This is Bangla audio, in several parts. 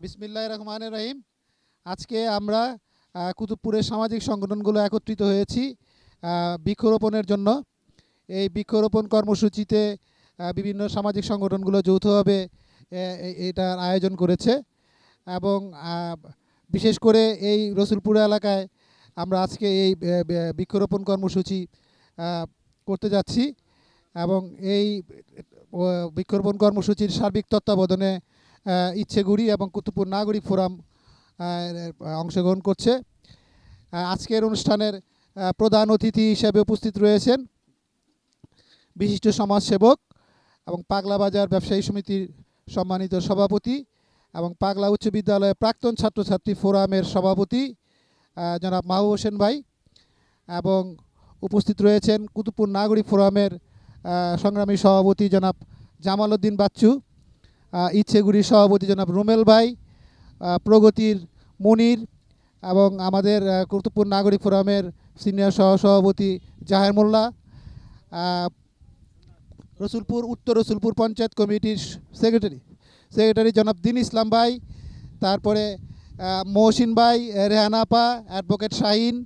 বিসমিল্লাহ রহমান রহিম। আজকে আমরা কুতুবপুরের সামাজিক সংগঠনগুলো একত্রিত হয়েছি বৃক্ষরোপণের জন্য। এই বৃক্ষরোপণ কর্মসূচিতে বিভিন্ন সামাজিক সংগঠনগুলো যৌথভাবে এটার আয়োজন করেছে এবং বিশেষ করে এই রসুলপুর এলাকায় আমরা আজকে এই বৃক্ষরোপণ কর্মসূচি করতে যাচ্ছি এবং এই বৃক্ষরোপণ কর্মসূচির সার্বিক তত্ত্বাবধানে ইচ্ছেগুড়ি এবং কুতুবপুর নাগরিক ফোরাম অংশগ্রহণ করছে। আজকের অনুষ্ঠানের প্রধান অতিথি হিসেবে উপস্থিত রয়েছেন বিশিষ্ট সমাজসেবক এবং পাগলা বাজার ব্যবসায়ী সমিতির সম্মানিত সভাপতি এবং পাগলা উচ্চ বিদ্যালয়ের প্রাক্তন ছাত্রছাত্রী ফোরামের সভাপতি জনাব মাহবুব হোসেন ভাই এবং উপস্থিত রয়েছেন কুতুবপুর নাগরিক ফোরামের সংগ্রামী সভাপতি জনাব জামাল উদ্দিন বাচ্চু। ইচ্ছেগুড়ির সভাপতি জনাব রুমেল ভাই প্রগতির মনির এবং আমাদের আহ, নাগরিক ফোরামের সিনিয়র সহ সভাপতি জাহের মোল্লা রসুলপুর উত্তর রসুলপুর পঞ্চায়েত কমিটির সেক্রেটারি। সেক্রেটারি জনাব দিন ইসলাম ভাই তারপরে মহসিন ভাই রেহানা আপা অ্যাডভোকেট শাহিন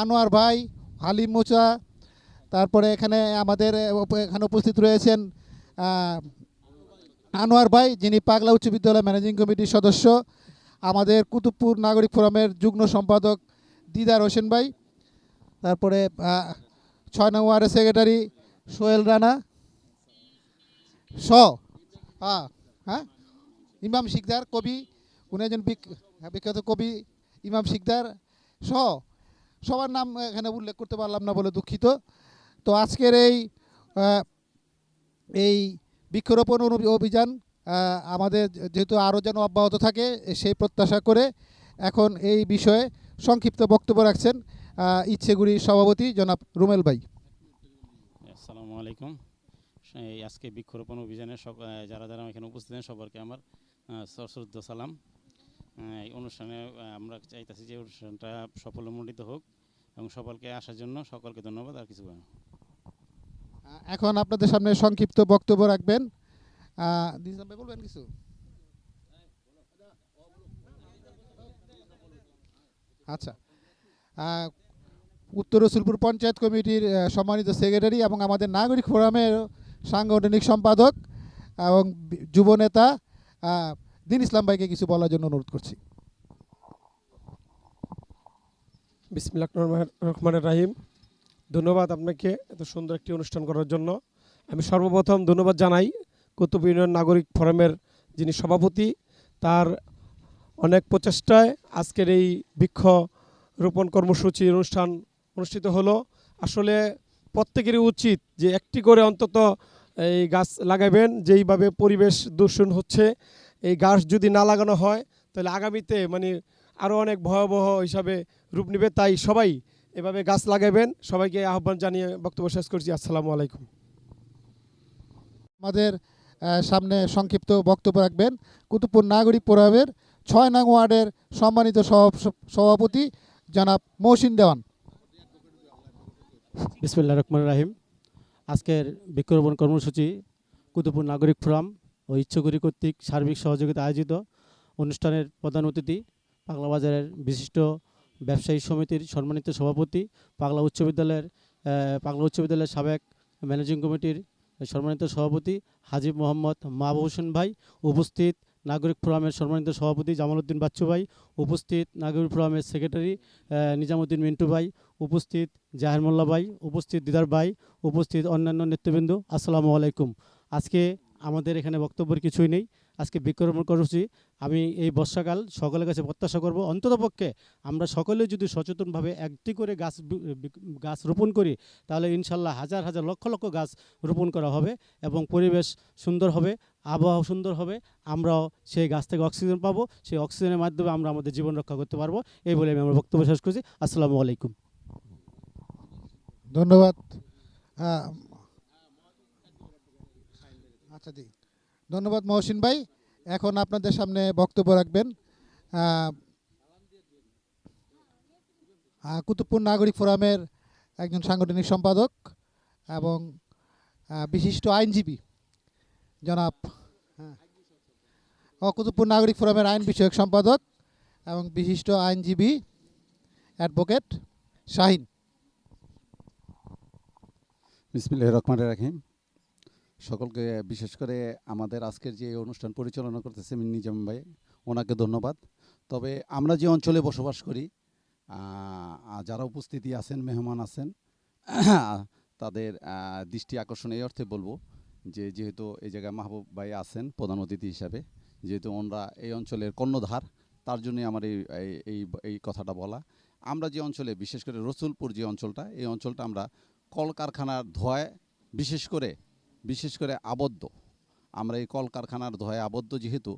আনোয়ার ভাই হালিম মোচা তারপরে এখানে আমাদের এখানে উপস্থিত রয়েছেন আনোয়ার ভাই যিনি পাগলা উচ্চ বিদ্যালয় ম্যানেজিং কমিটির সদস্য আমাদের কুতুবপুর নাগরিক ফোরামের যুগ্ম সম্পাদক দিদার হোসেন ভাই তারপরে ছয় নং ওয়ার্ডের সেক্রেটারি সোহেল রানা স হ্যাঁ হ্যাঁ ইমাম শিকদার কবি উনি একজন হ্যাঁ, বিখ্যাত কবি ইমাম শিকদার স সবার নাম এখানে উল্লেখ করতে পারলাম না বলে দুঃখিত। তো আজকের এই এই বৃক্ষরোপণ অভিযান আমাদের যেহেতু আরও যেন অব্যাহত থাকে সেই প্রত্যাশা করে এখন এই বিষয়ে সংক্ষিপ্ত বক্তব্য রাখছেন আহ, ইচ্ছেগুড়ির সভাপতি জনাব রুমেল ভাই। আসসালামু আলাইকুম। আজকে বৃক্ষরোপণ অভিযানে আহ, যারা যারা এখানে উপস্থিত আছেন সবারকে আমার সশ্রদ্ধ সালাম। এই অনুষ্ঠানে আমরা চাইতেছি যে অনুষ্ঠানটা সফলমণ্ডিত হোক এবং সকলকে আসার জন্য সকলকে ধন্যবাদ আর কিছু এখন আপনাদের সামনে সংক্ষিপ্ত বক্তব্য রাখবেন। বলবেন কিছু? আচ্ছা। উত্তর রসুলপুর পঞ্চায়েত কমিটির সম্মানিত সেক্রেটারি এবং আমাদের নাগরিক ফোরামের সাংগঠনিক সম্পাদক এবং যুব নেতা দিন ইসলাম ভাইকে কিছু বলার জন্য অনুরোধ করছি। বিসমিল্লাহ রহমানের রাহিম। ধন্যবাদ আপনাকে এত সুন্দর একটি অনুষ্ঠান করার জন্য। আমি সর্বপ্রথম ধন্যবাদ জানাই কুতুব ইউনিয়ন নাগরিক ফোরামের যিনি সভাপতি, তার অনেক প্রচেষ্টায় আজকের এই বৃক্ষ রোপণ কর্মসূচি অনুষ্ঠান অনুষ্ঠিত হলো। আসলে প্রত্যেকেরই উচিত যে একটি করে অন্তত এই গাছ লাগাবেন, যেইভাবে পরিবেশ দূষণ হচ্ছে। এই গাছ যদি না লাগানো হয়, তাহলে আগামীতে মানে আরও অনেক ভয়াবহ হিসাবে রূপ নেবে। তাই সবাই এভাবে গাছ লাগাবেন। সবাইকে আহ্বান জানিয়ে বক্তব্য শেষ করছি। আসসালামু আলাইকুম। আমাদের সামনে সংক্ষিপ্ত বক্তব্য রাখবেন। কুতুবপুর নাগরিক প্রভাবের ছয় নং ওয়ার্ডের সম্মানিত সভা- সভাপতি জনাব মহসিন দেওয়ান। বিসমুল্লাহ রহমান রাহিম। আজকের বৃক্ষরোপণ কর্মসূচি কুতুবপুর নাগরিক ফোরাম ও ইচ্ছাগুড়ি কর্তৃক সার্বিক সহযোগিতা আয়োজিত অনুষ্ঠানের প্রধান অতিথি পাগলা বাজারের বিশিষ্ট ব্যবসায়ী সমিতির সম্মানিত সভাপতি, পাগলা উচ্চ বিদ্যালয়ের পাগলা উচ্চ বিদ্যালয়ের সাবেক ম্যানেজিং কমিটির সম্মানিত সভাপতি হাজিব মোহাম্মদ মাহবুব হোসেন ভাই, উপস্থিত নাগরিক ফোরামের সম্মানিত সভাপতি জামালউদ্দিন বাচ্চু ভাই, উপস্থিত নাগরিক ফোরামের সেক্রেটারি নিজামুদ্দিন মিন্টু ভাই, উপস্থিত জাহের মোল্লা ভাই, উপস্থিত দিদার ভাই, উপস্থিত অন্যান্য নেতৃবৃন্দ, আসসালামু আলাইকুম। আজকে আমাদের এখানে বক্তব্যের কিছুই নেই। আজকে বৃক্ষরোপণ কর্মসূচি আমি এই বর্ষাকাল সকলের কাছে প্রত্যাশা করব। অন্ততপক্ষে আমরা সকলে যদি সচেতনভাবে একটি করে গাছ গাছ রোপণ করি, তাহলে ইনশাল্লাহ হাজার হাজার লক্ষ লক্ষ গাছ রোপণ করা হবে এবং পরিবেশ সুন্দর হবে, আবহাওয়া সুন্দর হবে। আমরাও সেই গাছ থেকে অক্সিজেন পাবো। সেই অক্সিজেনের মাধ্যমে আমরা আমাদের জীবন রক্ষা করতে পারব। এই বলে আমি আমার বক্তব্য শেষ করছি। আসসালামু আলাইকুম। ধন্যবাদ। আচ্ছা দি। ধন্যবাদ মহসিন ভাই। এখন আপনাদের সামনে বক্তব্য রাখবেন কুতুবপুর নাগরিক ফোরামের একজন সাংগঠনিক সম্পাদক এবং বিশিষ্ট আইনজীবী জনাব হ্যাঁ, ও কুতুবপুর নাগরিক ফোরামের আইন বিষয়ক সম্পাদক এবং বিশিষ্ট আইনজীবী অ্যাডভোকেট শাহিন। বিসমিল্লাহ রহমান রাহিম। সকলকে বিশেষ করে আমাদের আজকের যে অনুষ্ঠান পরিচালনা করতেছে নিজাম ভাই, ওনাকে ধন্যবাদ। তবে আমরা যে অঞ্চলে বসবাস করি যারা উপস্থিতি আছেন, মেহমান আছেন, তাদের দৃষ্টি আকর্ষণ এই অর্থে বলব যে যেহেতু এই জায়গায় মাহবুব ভাই আছেন প্রধান অতিথি হিসাবে, যেহেতু ওনারা এই অঞ্চলের কর্ণধার, তার জন্যই আমার এই, এই- এই কথাটা বলা। আমরা যে অঞ্চলে, বিশেষ করে রসুলপুর যে অঞ্চলটা, এই অঞ্চলটা আমরা কলকারখানার ধোঁয়ায় বিশেষ করে বিশেষ করে আবদ্ধ। আমরা এই কলকারখানার ধোঁয়ায় আবদ্ধ যেহেতু,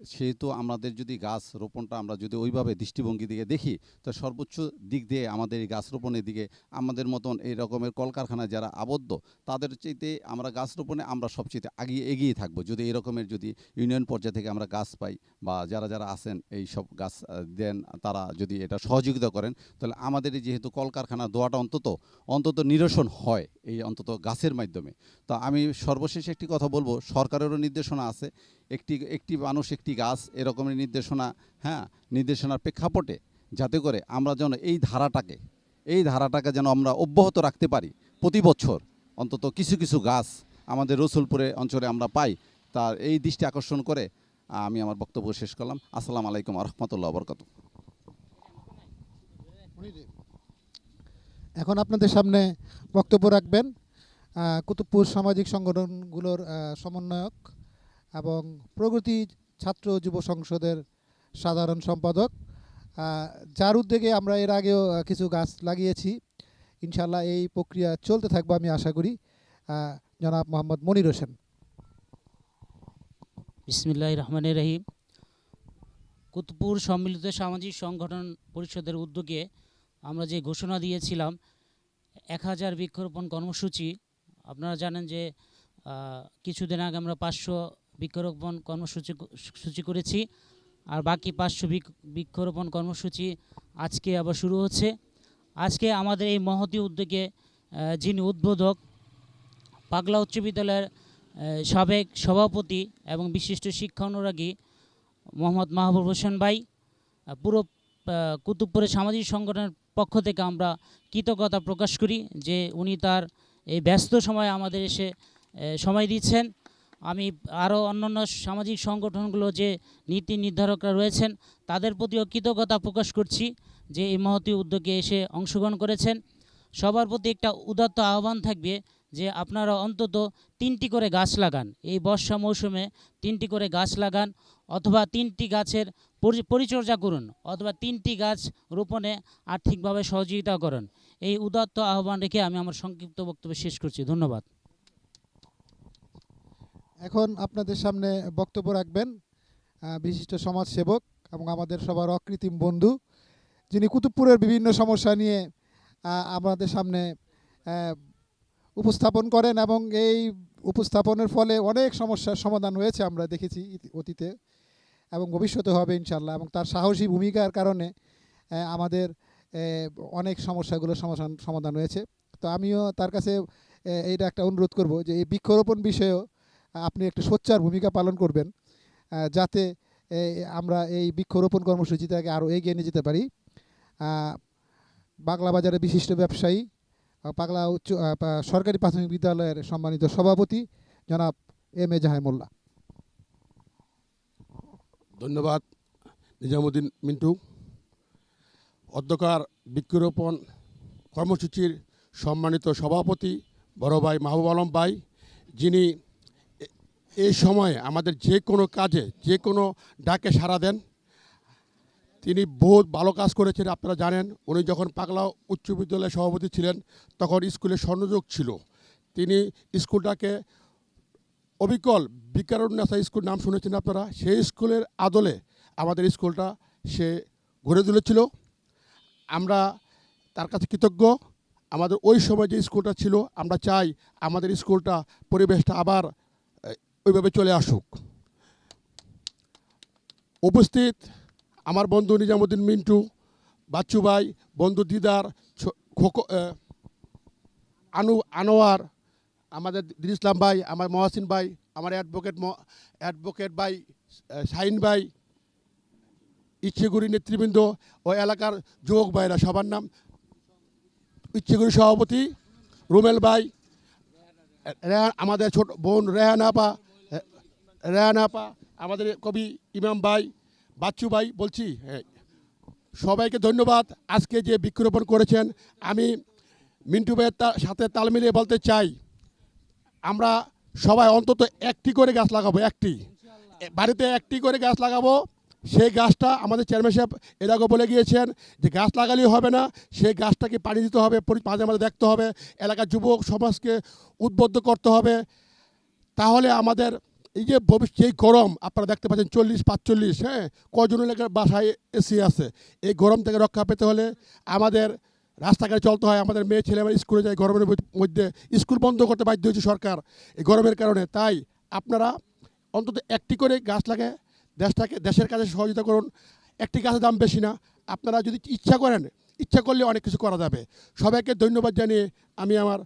সেহেতু আমাদের যদি গাছ রোপণটা আমরা যদি ওইভাবে দৃষ্টিভঙ্গি দিকে দেখি, তো সর্বোচ্চ দিক দিয়ে আমাদের এই গাছ রোপণের দিকে আমাদের মতন এই রকমের কলকারখানায় যারা আবদ্ধ, তাদের চাইতে আমরা গাছ রোপণে আমরা সবচেয়ে আগিয়ে এগিয়ে থাকব। যদি এই রকমের যদি ইউনিয়ন পর্যায় থেকে আমরা গাছ পাই বা যারা যারা আছেন এই সব গাছ দেন, তারা যদি এটা সহযোগিতা করেন, তাহলে আমাদের যেহেতু কলকারখানার দোয়াটা অন্তত অন্তত নিরসন হয়। এই অন্তত গাছের মাধ্যমে। তো আমি সর্বশেষ একটি কথা বলব, সরকারেরও নির্দেশনা আছে। একটি একটি মানুষ একটি গাছ এরকমের নির্দেশনা হ্যাঁ নির্দেশনার প্রেক্ষাপটে যাতে করে আমরা যেন এই ধারাটাকে এই ধারাটাকে যেন আমরা অব্যাহত রাখতে পারি প্রতি বছর। অন্তত কিছু কিছু গাছ আমাদের রসুলপুরে অঞ্চলে আমরা পাই, তার এই দৃষ্টি আকর্ষণ করে আমি আমার বক্তব্য শেষ করলাম। আসসালামু আলাইকুম রহমতুল্লাহ বরকত এখন আপনাদের সামনে বক্তব্য রাখবেন কুতুবপুর সামাজিক সংগঠনগুলোর সমন্বয়ক এবং প্রগতি ছাত্র যুব সংসদের সাধারণ সম্পাদক যার উদ্যোগে আমরা এর আগেও কিছু গাছ লাগিয়েছি। ইনশাল্লাহ এই প্রক্রিয়া চলতে থাকব আমি আশা করি। জনাব মোহাম্মদ মনির হোসেন। বিসমিল্লাহ রহমান রহিম। কুতুবপুর সম্মিলিত সামাজিক সংগঠন পরিষদের উদ্যোগে আমরা যে ঘোষণা দিয়েছিলাম, এক হাজার বৃক্ষরোপণ কর্মসূচি, আপনারা জানেন যে কিছুদিন আগে আমরা পাঁচশো বৃক্ষরোপণ কর্মসূচি সূচি করেছি, আর বাকি পাঁচশো বৃক্ষরোপণ কর্মসূচি আজকে আবার শুরু হচ্ছে। আজকে আমাদের এই মহতি উদ্যোগে যিনি উদ্বোধক, পাগলা উচ্চ বিদ্যালয়ের সাবেক সভাপতি এবং বিশিষ্ট শিক্ষা অনুরাগী মোহাম্মদ মাহবুব হোসেন ভাই পুরো কুতুবপুরের সামাজিক সংগঠনের পক্ষ থেকে আমরা কৃতজ্ঞতা প্রকাশ করি যে উনি তার এই ব্যস্ত সময় আমাদের এসে সময় দিচ্ছেন। আমি আরও অন্যান্য সামাজিক সংগঠনগুলো যে নীতি নির্ধারকরা রয়েছেন, তাদের প্রতিও কৃতজ্ঞতা প্রকাশ করছি যে এই মহতী উদ্যোগে এসে অংশগ্রহণ করেছেন। সবার প্রতি একটা উদাত্ত আহ্বান থাকবে যে আপনারা অন্তত তিনটি করে গাছ লাগান। এই বর্ষা মৌসুমে তিনটি করে গাছ লাগান অথবা তিনটি গাছের পরিচর্যা করুন অথবা তিনটি গাছ রোপণে আর্থিকভাবে সহযোগিতা করুন। এই উদাত্ত আহ্বান রেখে আমি আমার সংক্ষিপ্ত বক্তব্য শেষ করছি। ধন্যবাদ। এখন আপনাদের সামনে বক্তব্য রাখবেন বিশিষ্ট সমাজসেবক এবং আমাদের সবার অকৃত্রিম বন্ধু, যিনি কুতুবপুরের বিভিন্ন সমস্যা নিয়ে আমাদের সামনে উপস্থাপন করেন এবং এই উপস্থাপনের ফলে অনেক সমস্যার সমাধান হয়েছে আমরা দেখেছি অতীতে এবং ভবিষ্যতে হবে ইনশাল্লাহ এবং তার সাহসী ভূমিকার কারণে আমাদের অনেক সমস্যাগুলোর সমাধান সমাধান হয়েছে। তো আমিও তার কাছে এইটা একটা অনুরোধ করব যে এই বৃক্ষরোপণ বিষয়েও আপনি একটু সোচ্চার ভূমিকা পালন করবেন যাতে আমরা এই বৃক্ষরোপণ কর্মসূচিটাকে আরও এগিয়ে নিয়ে যেতে পারি। বাংলা বাজারের বিশিষ্ট ব্যবসায়ী পাগলা উচ্চ সরকারি প্রাথমিক বিদ্যালয়ের সম্মানিত সভাপতি জনাব এম এ জাহেমুল্লাহ। ধন্যবাদ, নিজামুদ্দিন মিন্টু। অধ্যকার বৃক্ষরোপণ কর্মসূচির সম্মানিত সভাপতি বড় ভাই মাহবুব আলম ভাই, যিনি এই সময়ে আমাদের যে কোনো কাজে, যে কোনো ডাকে সাড়া দেন। তিনি বহুত ভালো কাজ করেছেন, আপনারা জানেন। উনি যখন পাগলা উচ্চ বিদ্যালয়ের সভাপতি ছিলেন, তখন স্কুলে স্বর্ণযোগ ছিল। তিনি স্কুলটাকে অবিকল বিকারুন্নাসা স্কুল নাম শুনেছেন আপনারা? সেই স্কুলের আদলে আমাদের স্কুলটা সে গড়ে তুলেছিল। আমরা তার কাছে কৃতজ্ঞ। আমাদের ওই সময় যে স্কুলটা ছিল, আমরা চাই আমাদের স্কুলটা, পরিবেশটা আবার ওইভাবে চলে আসুক। উপস্থিত আমার বন্ধু নিজামুদ্দিন মিন্টু, বাচ্চু ভাই, বন্ধু দিদার খোকো আনু, আনোয়ার, আমাদের দিল ইসলাম ভাই, আমার মহাসিন ভাই, আমার অ্যাডভোকেট অ্যাডভোকেট ভাই শাহিন ভাই ইচ্ছেগুড়ি নেতৃবৃন্দ ও এলাকার যুবক ভাইরা, সবার নাম ইচ্ছেগুড়ি সভাপতি রুমেল ভাই আমাদের ছোট বোন রেহান আপা রেহান আপা আমাদের কবি ইমাম ভাই বাচ্চু ভাই, বলছি সবাইকে ধন্যবাদ। আজকে যে বৃক্ষরোপণ করেছেন, আমি মিন্টু ভাইয়ের সাথে তাল মিলিয়ে বলতে চাই, আমরা সবাই অন্তত একটি করে গাছ লাগাবো, একটি। বাড়িতে একটি করে গাছ লাগাবো, সেই গাছটা আমাদের চেয়ারম্যান সাহেব এর আগে বলে গিয়েছেন যে গাছ লাগালেই হবে না, সেই গাছটাকে পানি দিতে হবে মাঝে মাঝে দেখতে হবে, এলাকার যুবক সমাজকে উদ্বুদ্ধ করতে হবে। তাহলে আমাদের এই যে ভবিষ্যৎ এই গরম, আপনারা দেখতে পাচ্ছেন চল্লিশ, পাঁচচল্লিশ হ্যাঁ? কজন এলাকার বাসায় এসি আছে? এই গরম থেকে রক্ষা পেতে হলে আমাদের রাস্তাঘাটে চলতে হয়, আমাদের মেয়ে ছেলে আমার স্কুলে যায়, গরমের মধ্যে স্কুল বন্ধ করতে বাধ্য হয়েছে সরকার এই গরমের কারণে। তাই আপনারা অন্তত একটি করে গাছ লাগে দেশটাকে, দেশের কাছে সহযোগিতা করুন। একটি গাছের দাম বেশি না। আপনারা যদি ইচ্ছা করেন, ইচ্ছা করলে অনেক কিছু করা যাবে। সবাইকে ধন্যবাদ জানিয়ে আমি আমার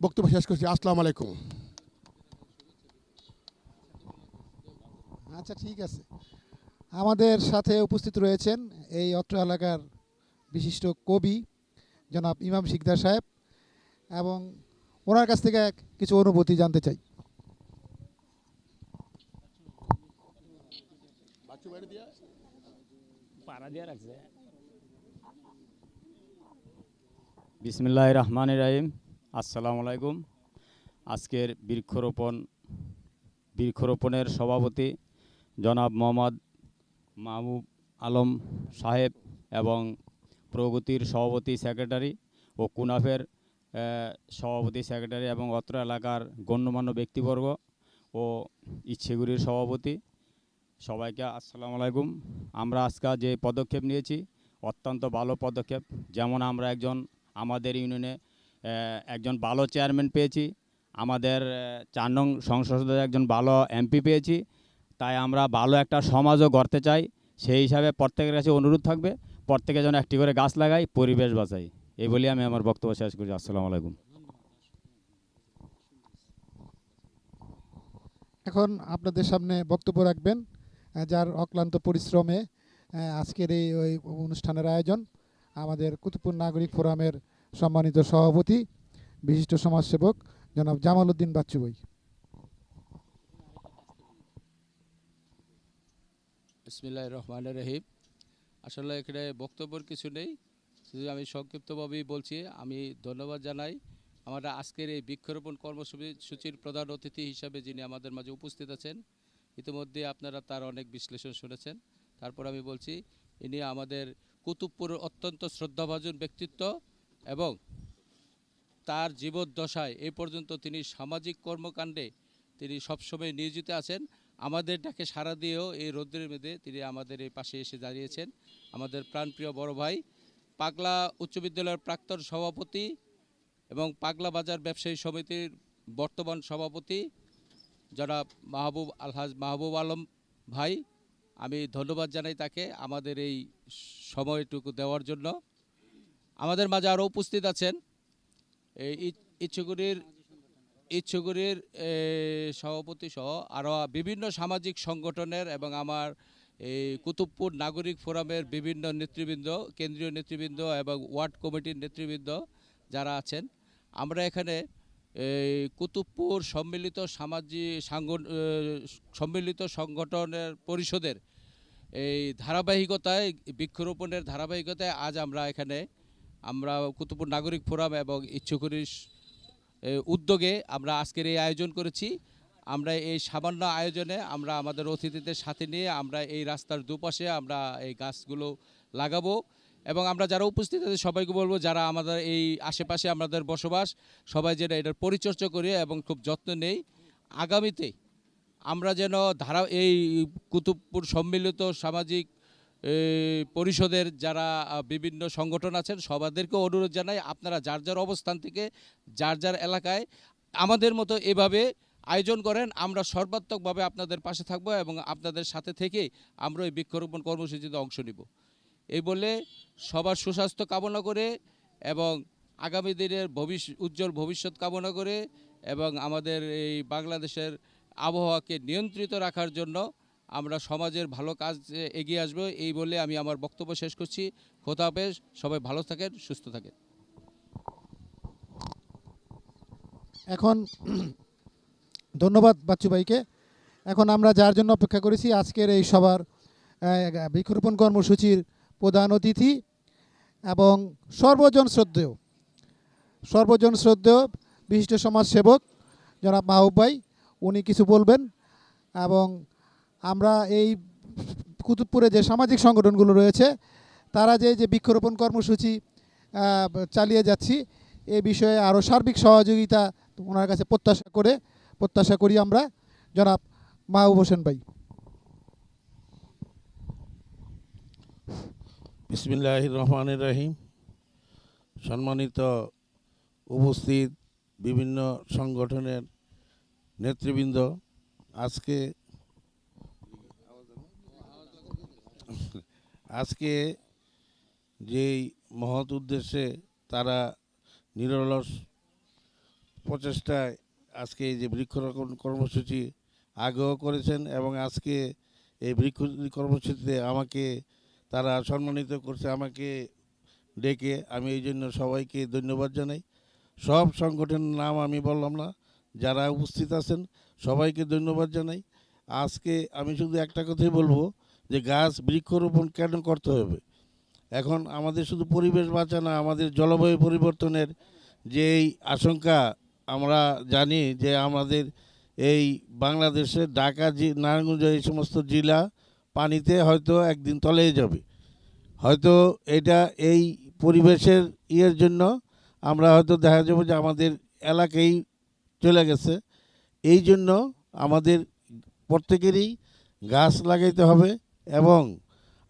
বক্তব্য শেষ করছি। আসসালামু আলাইকুম। আচ্ছা ঠিক আছে। আমাদের সাথে উপস্থিত রয়েছেন এই অত্র এলাকার বিশিষ্ট কবি জনাব ইমাম শিকদার সাহেব এবং ওনার কাছ থেকে এক কিছু অনুভূতি জানতে চাই। বিসমিল্লাহ রহমান রাহিম আসসালামু আলাইকুম। আজকের বৃক্ষরোপণ বৃক্ষরোপণের সভাপতি জনাব মোহাম্মদ মাহবুব আলম সাহেব এবং প্রগতির সভাপতি সেক্রেটারি ও কুনাফের সভাপতি সেক্রেটারি এবং অত্র এলাকার গণ্যমান্য ব্যক্তিবর্গ ও ইচ্ছেগুড়ির সভাপতি। সবাইকে আসসালামু আলাইকুম। আমরা আজকে যে পদক্ষেপ নিয়েছি, অত্যন্ত ভালো পদক্ষেপ। যেমন আমরা একজন, আমাদের ইউনিয়নে একজন ভালো চেয়ারম্যান পেয়েছি। আমাদের চার নং সংসদে একজন ভালো এমপি পেয়েছি। তাই আমরা ভালো একটা সমাজও গড়তে চাই। সেই হিসাবে প্রত্যেকের কাছে অনুরোধ থাকবে, প্রত্যেকে যেন একটি করে গাছ লাগাই পরিবেশ বাঁচাই এই বলে আমি আমার বক্তব্য শেষ করছি। আসসালামু আলাইকুম। এখন আপনাদের সামনে বক্তব্য রাখবেন যার অক্লান্ত পরিশ্রমে আজকের এই, ওই অনুষ্ঠানের আয়োজন। আমাদের কুতুবপুর নাগরিক ফোরামের সম্মানিত সভাপতি, বিশিষ্ট সমাজসেবক জনাব জামাল উদ্দিন বাচ্চু বিসমিল্লাহ রহমান রহিম। আসলে এখানে বক্তব্যের কিছু নেই, শুধু আমি সংক্ষিপ্তভাবেই বলছি, আমি ধন্যবাদ জানাই আমরা আজকের এই বৃক্ষরোপণ কর্মসূচির প্রধান অতিথি হিসাবে যিনি আমাদের মাঝে উপস্থিত আছেন, ইতিমধ্যে আপনারা তার অনেক বিশ্লেষণ শুনেছেন। তারপর আমি বলছি, ইনি আমাদের কুতুবপুরের অত্যন্ত শ্রদ্ধাভাজন ব্যক্তিত্ব এবং তার জীবদ্দশায় এই পর্যন্ত তিনি সামাজিক কর্মকাণ্ডে তিনি সবসময় নিয়োজিত আছেন। আমাদের ডাকে সাড়া দিয়েও এই রৌদ্রের মেয়েদে তিনি আমাদের এই পাশে এসে দাঁড়িয়েছেন। আমাদের প্রাণপ্রিয় বড় ভাই, পাগলা উচ্চ বিদ্যালয়ের প্রাক্তন সভাপতি এবং পাগলা বাজার ব্যবসায়ী সমিতির বর্তমান সভাপতি জনাব মাহবুব আলহাজ মাহবুব আলম ভাই। আমি ধন্যবাদ জানাই তাকে আমাদের এই সময়টুকু দেওয়ার জন্য। আমাদের মাঝে আরও উপস্থিত আছেন এই ইচ- ইচ্ছুগুড়ির ইচ্ছুগুড়ির এ, সভাপতি সহ আরও বিভিন্ন সামাজিক সংগঠনের এবং আমার এই কুতুবপুর নাগরিক ফোরামের বিভিন্ন নেতৃবৃন্দ কেন্দ্রীয় নেতৃবৃন্দ এবং ওয়ার্ড কমিটির নেতৃবৃন্দ যারা আছেন আমরা এখানে এই কুতুবপুর সম্মিলিত সামাজিক সম্মিলিত সংগঠনের পরিষদের এই ধারাবাহিকতায় বৃক্ষরোপণের ধারাবাহিকতায় আজ আমরা এখানে আমরা কুতুবপুর নাগরিক ফোরাম এবং ইচ্ছুকুরির উদ্যোগে আমরা আজকের এই আয়োজন করেছি। আমরা এই সামান্য আয়োজনে আমরা আমাদের অতিথিদের সাথে নিয়ে আমরা এই রাস্তার দুপাশে আমরা এই গাছগুলো লাগাবো এবং আমরা যারা উপস্থিত আছে সবাইকে বলব, যারা আমাদের এই আশেপাশে আমাদের বসবাস, সবাই যেন এটার পরিচর্যা করি এবং খুব যত্ন নেই। আগামীতে আমরা যেন ধারা, এই কুতুবপুর সম্মিলিত সামাজিক পরিষদের যারা বিভিন্ন সংগঠন আছেন, সবাদেরকে অনুরোধ জানাই, আপনারা যার যার অবস্থান থেকে, যার যার এলাকায় আমাদের মতো এভাবে আয়োজন করেন, আমরা সর্বাত্মকভাবে আপনাদের পাশে থাকব এবং আপনাদের সাথে থেকে আমরা এই বৃক্ষরোপণ কর্মসূচিতে অংশ নিব। এই বলে সবার সুস্বাস্থ্য কামনা করে এবং আগামী দিনের ভবিষ্যৎ উজ্জ্বল ভবিষ্যৎ কামনা করে এবং আমাদের এই বাংলাদেশের আবহাওয়াকে নিয়ন্ত্রিত রাখার জন্য আমরা সমাজের ভালো কাজ এগিয়ে আসব, এই বলে আমি আমার বক্তব্য শেষ করছি। খোদা হাফেজ, সবাই ভালো থাকেন, সুস্থ থাকেন। এখন ধন্যবাদ বাচ্চু ভাইকে। এখন আমরা যার জন্য অপেক্ষা করেছি, আজকের এই সবার বৃক্ষরোপণ কর্মসূচির প্রধান অতিথি এবং সর্বজন শ্রদ্ধেয় সর্বজন শ্রদ্ধেয় বিশিষ্ট সমাজসেবক জনাব মাহবুব ভাই, উনি কিছু বলবেন এবং আমরা এই কুতুবপুরে যে সামাজিক সংগঠনগুলো রয়েছে, তারা যে যে বৃক্ষরোপণ কর্মসূচি চালিয়ে যাচ্ছি, এ বিষয়ে আরও সার্বিক সহযোগিতা ওনার কাছে প্রত্যাশা করে, প্রত্যাশা করি আমরা। জনাব মাহবুব হোসেন ভাই। বিসমিল্লাহ রহমান রহিম। সম্মানিত উপস্থিত বিভিন্ন সংগঠনের নেতৃবৃন্দ, আজকে আজকে যেই মহৎ উদ্দেশ্যে তারা নিরলস প্রচেষ্টায় আজকে এই যে বৃক্ষরোপণ কর্মসূচি আগ্রহ করেছেন এবং আজকে এই বৃক্ষ কর্মসূচিতে আমাকে তারা সম্মানিত করছে, আমাকে ডেকে। আমি এই জন্য সবাইকে ধন্যবাদ জানাই। সব সংগঠনের নাম আমি বললাম না, যারা উপস্থিত আছেন সবাইকে ধন্যবাদ জানাই। আজকে আমি শুধু একটা কথাই বলব যে গাছ বৃক্ষরোপণ কেন করতে হবে? এখন আমাদের শুধু পরিবেশ বাঁচানো আমাদের জলবায়ু পরিবর্তনের যে এই আশঙ্কা আমরা জানি যে আমাদের এই বাংলাদেশের ঢাকা, জি- নারায়ণগঞ্জ এই সমস্ত জেলা পানিতে হয়তো একদিন তলেই যাবে। হয়তো এটা এই পরিবেশের ইয়ের জন্য আমরা হয়তো দেখা যাবে যে আমাদের এলাকায় চলে গেছে। এই জন্য আমাদের প্রত্যেকেরই গাছ লাগাইতে হবে। এবং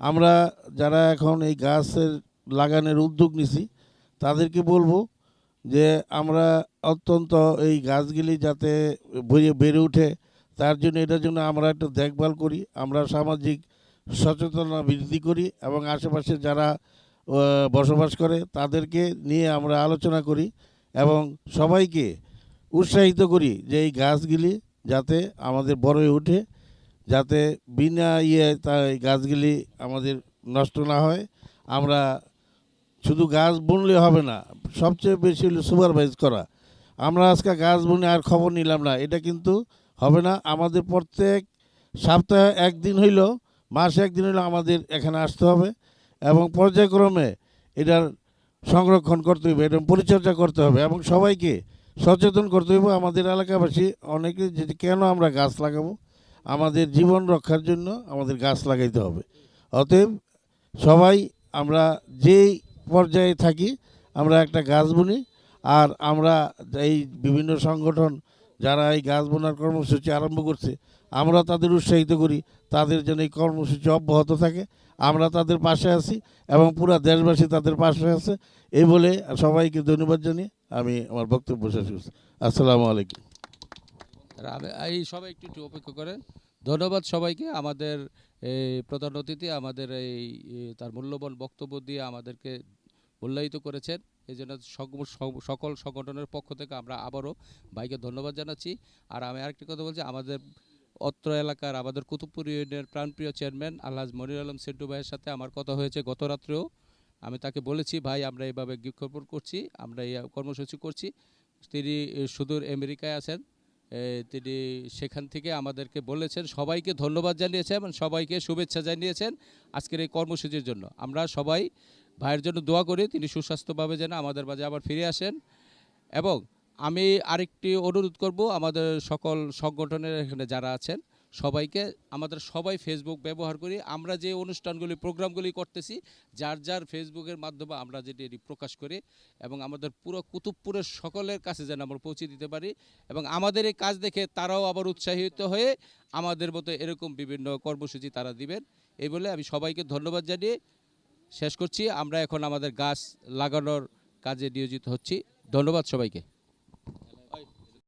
আমরা যারা এখন এই গাছের লাগানোর উদ্যোগ নিছি, তাদেরকে বলব যে আমরা অত্যন্ত এই গাছগুলি যাতে বেড়ে ওঠে তার জন্য এটার জন্য আমরা একটা দেখভাল করি, আমরা সামাজিক সচেতনতা বৃদ্ধি করি এবং আশেপাশে যারা বসবাস করে তাদেরকে নিয়ে আমরা আলোচনা করি এবং সবাইকে উৎসাহিত করি যে এই গাছগুলি যাতে আমাদের বড় হয়ে ওঠে যাতে বিনা ইয়ে তা এই গাছগুলি আমাদের নষ্ট না হয়, আমরা শুধু গাছ বুনলে হবে না, সবচেয়ে বেশি হলো সুপারভাইজ করা। আমরা আজকে গাছ বুনে আর খবর নিলাম না, এটা কিন্তু হবে না। আমাদের প্রত্যেক সপ্তাহে একদিন হইল, মাসে একদিন হইল আমাদের এখানে আসতে হবে এবং পর্যায়ক্রমে এটার সংরক্ষণ করতে হবে এটা পরিচর্যা করতে হবে এবং সবাইকে সচেতন করতে হবে আমাদের এলাকাবাসী অনেকে যে কেন আমরা গাছ লাগাবো আমাদের জীবন রক্ষার জন্য আমাদের গাছ লাগাইতে হবে। অতএব সবাই আমরা যেই পর্যায়ে থাকি, আমরা একটা গাছ বুনি আর আমরা এই বিভিন্ন সংগঠন যারা এই গাছ বোনার কর্মসূচি আরম্ভ করছে, আমরা তাদের উৎসাহিত করি, তাদের যেন এই কর্মসূচি অব্যাহত থাকে। আমরা তাদের পাশে আছি এবং পুরো দেশবাসী তাদের পাশে আছে। এই বলে সবাইকে ধন্যবাদ জানিয়ে আমি আমার বক্তব্য শেষ করছি। আসসালামু আলাইকুম। এই সবাই একটু একটু অপেক্ষা করেন। ধন্যবাদ সবাইকে। আমাদের এই প্রধান অতিথি, আমাদের এই তার মূল্যবান বক্তব্য দিয়ে আমাদেরকে মূল্যায়িত করেছেন। এই জন্য সকল সংগঠনের পক্ষ থেকে আমরা আবারও ভাইকে ধন্যবাদ জানাচ্ছি। আর আমি আরেকটি কথা বলছি, আমাদের অত্র এলাকার, আমাদের কুতুবপুর ইউনিয়নের প্রাণপ্রিয় চেয়ারম্যান আলহাজ মনির আলম সেন্টু ভাইয়ের সাথে আমার কথা হয়েছে গত রাত্রেও। আমি তাকে বলেছি, ভাই, আমরা এইভাবে বৃক্ষরোপণ করছি, আমরা এই কর্মসূচি করছি। তিনি সুদূর আমেরিকায় আছেন। তিনি সেখান থেকে আমাদেরকে বলেছেন, সবাইকে ধন্যবাদ জানিয়েছেন এবং সবাইকে শুভেচ্ছা জানিয়েছেন আজকের এই কর্মসূচির জন্য। আমরা সবাই ভাইয়ের জন্য দোয়া করি, তিনি সুস্বাস্থ্যভাবে যেন আমাদের মাঝে আবার ফিরে আসেন। এবং আমি আরেকটি অনুরোধ করব, আমাদের সকল সংগঠনের এখানে যারা আছেন সবাইকে, আমাদের সবাই ফেসবুক ব্যবহার করি। আমরা যে অনুষ্ঠানগুলি, প্রোগ্রামগুলি করতেছি, যার যার ফেসবুকের মাধ্যমে আমরা যেটি এটি প্রকাশ করি এবং আমাদের পুরো কুতুবপুরের সকলের কাছে যেন আমরা পৌঁছে দিতে পারি এবং আমাদের এই কাজ দেখে তারাও আবার উৎসাহিত হয়ে আমাদের মতো এরকম বিভিন্ন কর্মসূচি তারা দিবেন। এই বলে আমি সবাইকে ধন্যবাদ জানিয়ে শেষ করছি। আমরা এখন আমাদের গাছ লাগানোর কাজে নিয়োজিত হচ্ছি। ধন্যবাদ সবাইকে।